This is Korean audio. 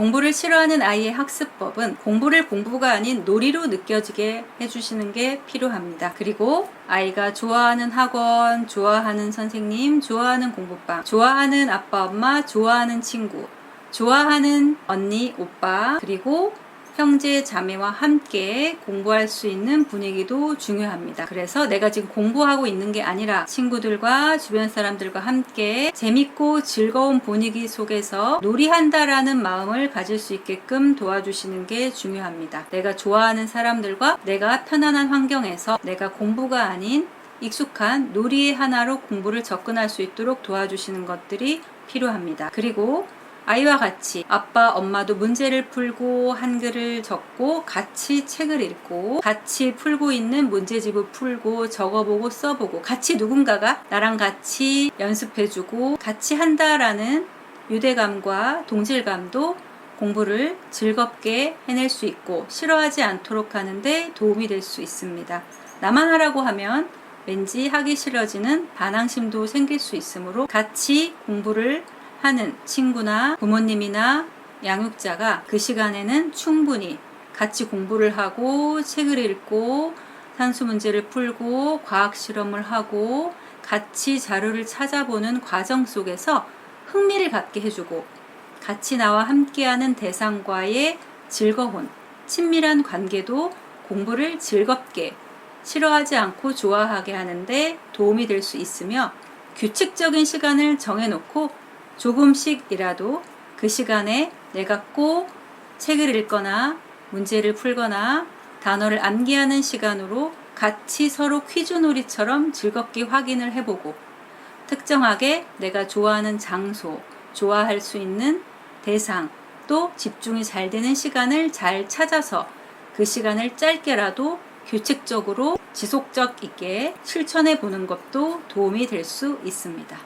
공부를 싫어하는 아이의 학습법은 공부를 공부가 아닌 놀이로 느껴지게 해주시는 게 필요합니다. 그리고 아이가 좋아하는 학원, 좋아하는 선생님, 좋아하는 공부방, 좋아하는 아빠, 엄마, 좋아하는 친구, 좋아하는 언니, 오빠, 그리고 형제, 자매와 함께 공부할 수 있는 분위기도 중요합니다. 그래서 내가 지금 공부하고 있는 게 아니라 친구들과 주변 사람들과 함께 재밌고 즐거운 분위기 속에서 놀이한다라는 마음을 가질 수 있게끔 도와주시는 게 중요합니다. 내가 좋아하는 사람들과 내가 편안한 환경에서 내가 공부가 아닌 익숙한 놀이의 하나로 공부를 접근할 수 있도록 도와주시는 것들이 필요합니다. 그리고 아이와 같이 아빠, 엄마도 문제를 풀고 한글을 적고 같이 책을 읽고 같이 풀고 있는 문제집을 풀고 적어보고 써보고 같이 누군가가 나랑 같이 연습해주고 같이 한다라는 유대감과 동질감도 공부를 즐겁게 해낼 수 있고 싫어하지 않도록 하는데 도움이 될 수 있습니다. 나만 하라고 하면 왠지 하기 싫어지는 반항심도 생길 수 있으므로 같이 공부를 하는 친구나 부모님이나 양육자가 그 시간에는 충분히 같이 공부를 하고 책을 읽고 산수 문제를 풀고 과학 실험을 하고 같이 자료를 찾아보는 과정 속에서 흥미를 갖게 해주고 같이 나와 함께하는 대상과의 즐거운 친밀한 관계도 공부를 즐겁게 싫어하지 않고 좋아하게 하는데 도움이 될 수 있으며 규칙적인 시간을 정해놓고 조금씩이라도 그 시간에 내가 꼭 책을 읽거나 문제를 풀거나 단어를 암기하는 시간으로 같이 서로 퀴즈 놀이처럼 즐겁게 확인을 해보고 특정하게 내가 좋아하는 장소, 좋아할 수 있는 대상, 또 집중이 잘 되는 시간을 잘 찾아서 그 시간을 짧게라도 규칙적으로 지속적 있게 실천해 보는 것도 도움이 될 수 있습니다.